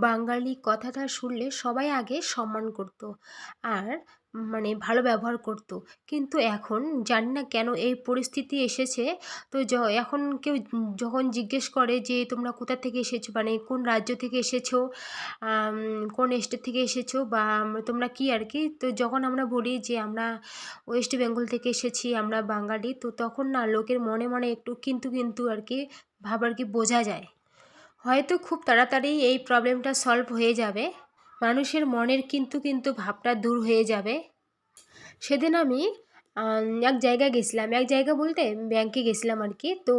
বাঙালি কথাটা শুনলে সবাই আগে সম্মান করত আর মানে ভালো ব্যবহার করত। কিন্তু এখন জানি না কেন এই পরিস্থিতি এসেছে। তো এখন কেউ যখন জিজ্ঞেস করে যে, তোমরা কোথা থেকে এসেছ? মানে কোন রাজ্য থেকে এসেছ? কোন স্টেট থেকে এসেছ? বা তোমরা কি আর কি? তো যখন আমরা বলি যে, আমরা ওয়েস্ট বেঙ্গল থেকে এসেছি, আমরা বাঙালি, তো তখন না লোকের মনে মনে একটু কিন্তু কিন্তু আর কি ভাব আর কি বোঝা যায়। হয়তো খুব তাড়াতাড়ি এই প্রবলেমটা সলভ হয়ে যাবে। মানুষের মনের কিন্তু কিন্তু ভাবটা দূর হয়ে যাবে। সেদিন আমি এক জায়গায় গেছিলাম। এক জায়গা বলতে ব্যাংকে গেছিলাম আর কি তো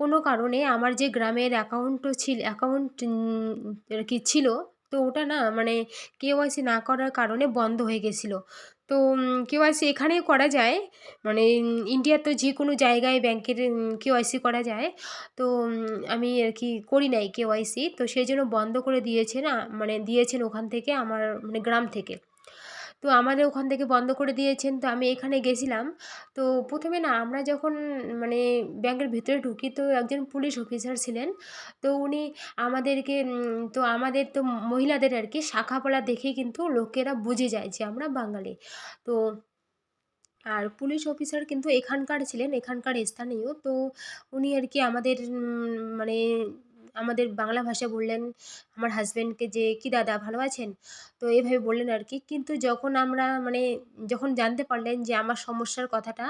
কোনো কারণে আমার যে গ্রামের অ্যাকাউন্টও ছিল অ্যাকাউন্ট আর কি ছিল, তো ওটা না মানে কেওয়াইসি না করার কারণে বন্ধ হয়ে গেছিল। তো কেওয়াইসি এখানেও করা যায়। মানে ইন্ডিয়ার তো যে কোনো জায়গায় ব্যাংকের কেওয়াইসি করা যায়। তো আমি আর কি করি নাই কেওয়াইসি। তো সেই জন্য বন্ধ করে দিয়েছে না মানে দিয়েছেন ওখান থেকে আমার মানে গ্রাম থেকে। তো আমাদের ওখান থেকে বন্ধ করে দিয়েছেন। তো আমি এখানে গেছিলাম। তো প্রথমে না আমরা যখন মানে ব্যাংকের ভিতরে ঢুকি তো একজন পুলিশ অফিসার ছিলেন। তো উনি আমাদেরকে তো আমাদের তো মহিলাদের আর কি শাখাপলা দেখেই কিন্তু লোকেরা বুঝে যায় যে আমরা বাঙালি। তো আর পুলিশ অফিসার কিন্তু এখানকার ছিলেন, এখানকার স্থানীয়। তো উনি আর কি আমাদের মানে আমাদের বাংলা ভাষা বললেন আমার হাজব্যান্ডকে যে, কি দাদা, ভালো আছেন? তো এইভাবে বললেন আর কি। কিন্তু যখন আমরা মানে যখন জানতে পারলেন যে আমার সমস্যার কথাটা,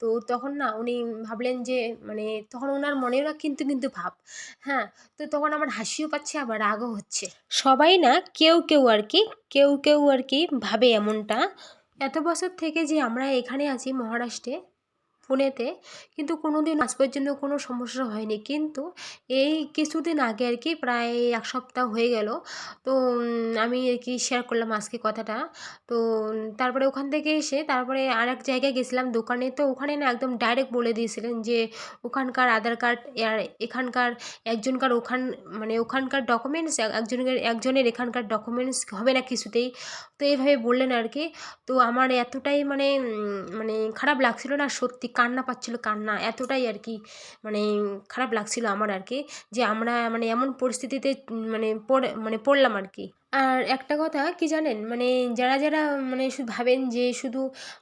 তো তখন না উনি ভাবলেন যে মানে তখন ওনার মনেও না কিন্তু কিন্তু ভাব। হ্যাঁ তো তখন আমার হাসিও পাচ্ছে, আবার রাগও হচ্ছে। সবাই না কেউ কেউ আর কি, কেউ কেউ আর কি ভাবে এমনটা। এত বছর থেকে যে আমরা এখানে আছি মহারাষ্ট্রে পুনেতে। কিন্তু কোনো দিন আজ পর্যন্ত কোনো সমস্যা হয়নি। কিন্তু এই কিছুদিন আগে আর কি প্রায় এক সপ্তাহ হয়ে গেল। তো আমি আর কি শেয়ার করলাম আজকে কথাটা। তো তারপরে ওখান থেকে এসে তারপরে আর এক জায়গায় গেছিলাম দোকানে। তো ওখানে না একদম ডাইরেক্ট বলে দিয়েছিলেন যে, ওখানকার আধার কার্ড আর এখানকার একজনকার ওখান মানে ওখানকার ডকুমেন্টস একজনের একজনের এখানকার ডকুমেন্টস হবে না কিছুতেই। তো এইভাবে বললেন আর কি। তো আমার এতটাই মানে মানে খারাপ লাগছিল না সত্যি। কান্না পাচ্ছিল কান্না, এতটাই আর কি মানে খারাপ লাগছিল আমার আর কি যে আমরা মানে এমন পরিস্থিতিতে মানে পড়ে মানে পড়লাম আর কি। আর একটা কথা কি জানেন? মানে যারা যারা মানে শুধু ভাবেন যে শুধু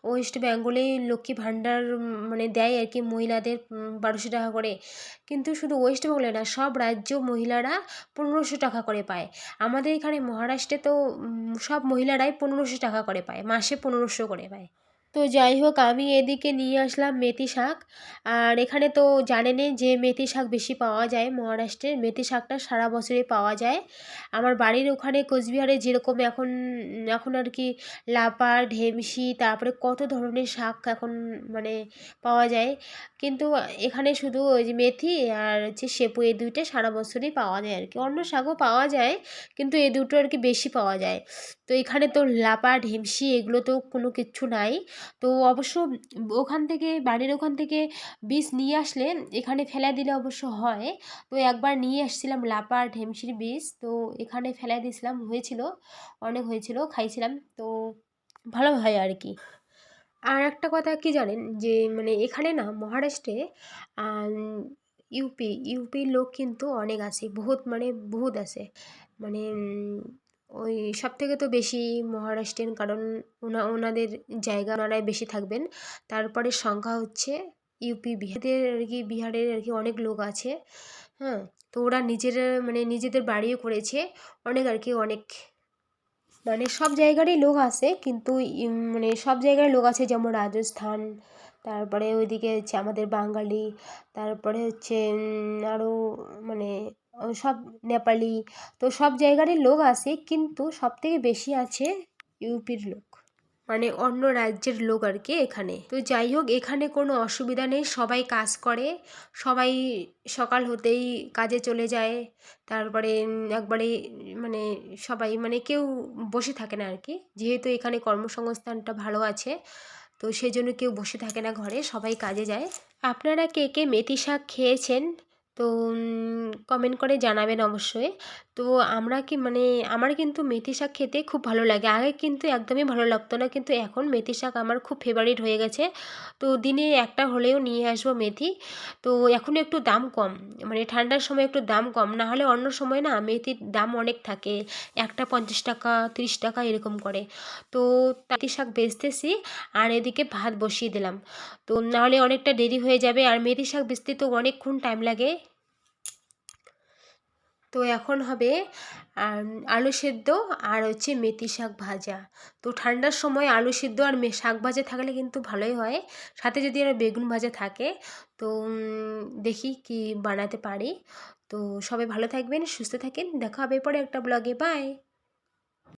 ওয়েস্ট বেঙ্গলেই লক্ষ্মী ভাণ্ডার মানে দেয় আর কি মহিলাদের বারোশো টাকা করে, কিন্তু শুধু ওয়েস্ট বেঙ্গলে না, সব রাজ্য মহিলারা পনেরোশো টাকা করে পায়। আমাদের এখানে মহারাষ্ট্রে তো সব মহিলারাই পনেরোশো টাকা করে পায়, মাসে পনেরোশো করে পায়। তো যাই হোক আমি এদিকে নিয়ে আসলাম মেথি শাক। আর এখানে তো জানেনই যে মেথি শাক বেশি পাওয়া যায় মহারাষ্ট্রে। মেথি শাকটা সারা বছরই পাওয়া যায়। আমার বাড়ির ওখানে কোচবিহারে যেরকম এখন এখন আর কি লাপা ঢেমসি, তারপরে কত ধরনের শাক এখন মানে পাওয়া যায়। কিন্তু এখানে শুধু ওই যে মেথি আর হচ্ছে সেপু এই দুইটা সারা বছরই পাওয়া যায় আর কি। অন্য শাকও পাওয়া যায়, কিন্তু এই দুটো আর কি বেশি পাওয়া যায়। তো এখানে তো লাপা, ঢেমসি এগুলো তো কোনো কিচ্ছু নাই। তো অবশ্য ওখান থেকে, বাড়ির ওখান থেকে বীজ নিয়ে আসলে এখানে ফেলে দিলে অবশ্য হয়। তো একবার নিয়ে এসেছিলাম লাপা ঢেমসির বীজ, তো এখানে ফেলে দিয়েছিলাম, হয়েছিল, অনেক হয়েছিল, খাইছিলাম, তো ভালো হয় আর কি। আর একটা কথা কি জানেন? যে মানে এখানে না মহারাষ্ট্রে ইউপি, ইউপির লোক কিন্তু অনেক আছে, বহুত মানে বহুত আছে। মানে ওই সব থেকে তো বেশি মহারাষ্ট্রের কারণ ওনা, ওনাদের জায়গা ওনারাই বেশি থাকবেন। তারপরে সংখ্যা হচ্ছে ইউপি বিহারের আর কি বিহারের আর কি অনেক লোক আছে হ্যাঁ? তো ওরা নিজেরা মানে নিজেদের বাড়িও করেছে, অনেক আর কি, অনেক। মানে সব জায়গারই লোক আছে, কিন্তু মানে সব জায়গার লোক আছে, যেমন রাজস্থান, তারপরে ওইদিকে হচ্ছে আমাদের বাঙালি, তারপরে হচ্ছে আরও মানে সব নেপালি, তো সব জায়গারই লোক আছে, কিন্তু সব থেকে বেশি আছে ইউপির লোক মানে অন্য রাজ্যের লোক আর কি এখানে। তো যাই হোক, এখানে কোনো অসুবিধা নেই, সবাই কাজ করে, সবাই সকাল হতেই কাজে চলে যায়, তারপরে একবারে মানে সবাই মানে কেউ বসে থাকে না আর কি, যেহেতু এখানে কর্মসংস্থানটা ভালো আছে, তো সেই জন্য কেউ বসে থাকে না ঘরে, সবাই কাজে যায়। আপনারা কে কে মেথি শাক খেয়েছেন? তো কমেন্ট করে জানাবেন অবশ্যই। তো আমরা কি মানে আমার কিন্তু মেথি শাক খেতে খুব ভালো লাগে। আগে কিন্তু একদমই ভালো লাগতো না। কিন্তু এখন মেথি শাক আমার খুব ফেভারিট হয়ে গেছে। তো দিনে একটা হলেও নিয়ে আসব মেথি। তো এখন একটু দাম কম। মানে ঠান্ডার সময় একটু দাম কম। না হলে অন্য সময় না মেথির দাম অনেক থাকে। একটা পঞ্চাশ টাকা, তিরিশ টাকা এরকম করে। তো মেথি শাক বেচতেছি আর এদিকে ভাত বসিয়ে দিলাম। তো নাহলে অনেকটা দেরি হয়ে যাবে। আর মেথি শাক বেচতে তো অনেকক্ষণ টাইম লাগে। তো এখন হবে আলু সেদ্ধ আর হচ্ছে মেথি শাক ভাজা। তো ঠান্ডার সময় আলু সেদ্ধ আর শাক ভাজা থাকলে কিন্তু ভালোই হয়। সাথে যদি আর বেগুন ভাজা থাকে, তো দেখি কি বানাতে পারি। তো সবাই ভালো থাকবেন, সুস্থ থাকেন। দেখা হবে পরে একটা ব্লগে। বাই!